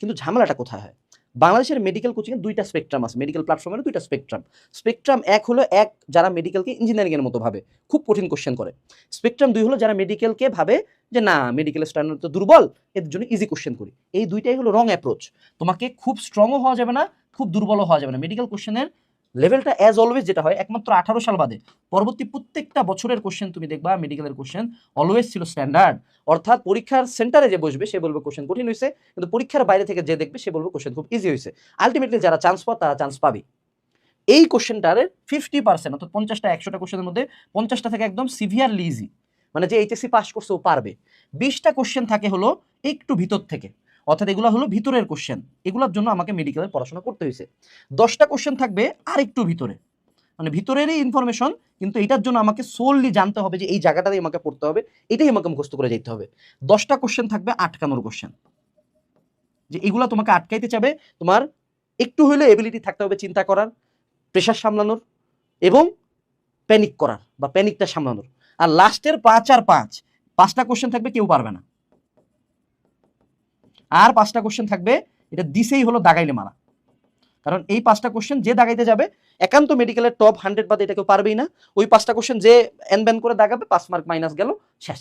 কিন্তু ঝামেলাটা কোথায় হয়? বাংলাদেশের মেডিকেল কোচিংয়ে দুইটা স্পেকট্রাম আছে। মেডিকেল প্ল্যাটফর্মের দুইটা স্পেকট্রাম স্পেকট্রাম এক হলো এক যারা মেডিকেলকে ইঞ্জিনিয়ারিংয়ের মতো ভাবে খুব কঠিন কোশ্চেন করে। স্পেকট্রাম দুই হলো যারা মেডিকেলকে ভাবে যে, না মেডিকেল স্ট্যান্ডার্ড তো দুর্বল, এর জন্য ইজি কোশ্চেন করি। এই দুইটাই হলো রং অ্যাপ্রোচ তোমাকে খুব স্ট্রংও হওয়া যাবে না, খুব দুর্বলও হওয়া যাবে না। মেডিকেল কোশ্চেনের লেভেলটা অ্যাজ অলওয়েজ যেটা হয়, একমাত্র আঠারো সাল বাদে। পরবর্তী প্রত্যেকটা বছরের কোশ্চেন তুমি দেখবা মেডিকেলের কোশ্চেন অলওয়েজ ছিল স্ট্যান্ডার্ড অর্থাৎ পরীক্ষার সেন্টারে যে বসবে, সে বলবে কোশ্চেন কঠিন হয়েছে কিন্তু পরীক্ষার বাইরে থেকে যে দেখবে, সে বলবে কোশ্চেন খুব ইজি হয়েছে আলটিমেটলি যারা চান্স পায়, তারা চান্স পাবে এই কোশ্চেনটার ফিফটি পার্সেন্ট অর্থাৎ পঞ্চাশটা, একশোটা কোশ্চেনের মধ্যে পঞ্চাশটা থেকে একদম সিভিয়ারলি ইজি মানে যে এইচএসসি পাস করছে, ও পারবে। বিশটা কোশ্চেন থাকে হলো একটু ভিতর থেকে। অর্থাৎ এগুলো হলো ভিতরের কোশ্চেন এগুলোর জন্য আমাকে মেডিকেলের পড়াশোনা করতে হয়েছে। দশটা কোশ্চেন থাকবে আর একটু ভিতরে। মানে ভিতরেরই ইনফরমেশন কিন্তু এটার জন্য আমাকে সোললি জানতে হবে যে এই জায়গাটাতেই আমাকে পড়তে হবে, এটাই আমাকে মুখস্থ করে যেতে হবে। দশটা কোশ্চেন থাকবে আটকানোর কোশ্চেন যে এগুলো তোমাকে আটকাইতে চাবে, তোমার একটু হলে এবিলিটি থাকতে হবে চিন্তা করার প্রেশার সামলানোর এবং প্যানিক করার বা প্যানিকটা সামলানোর। আর লাস্টের পাঁচ আর পাঁচ, পাঁচটা কোশ্চেন থাকবে কেউ পারবে না। আর পাঁচটা কোশ্চেন থাকবে, এটা দিসেই হলো দাগাইলে মারা। কারণ এই পাঁচটা কোশ্চেন যে দাগাইতে যাবে, একান্ত মেডিকেলের টপ হান্ড্রেড বাদে এটা কেউ পারবেই না। ওই পাঁচটা কোশ্চেন যে এন ব্যান করে দাগাবে, পাঁচ মার্ক মাইনাস গেল, শেষ।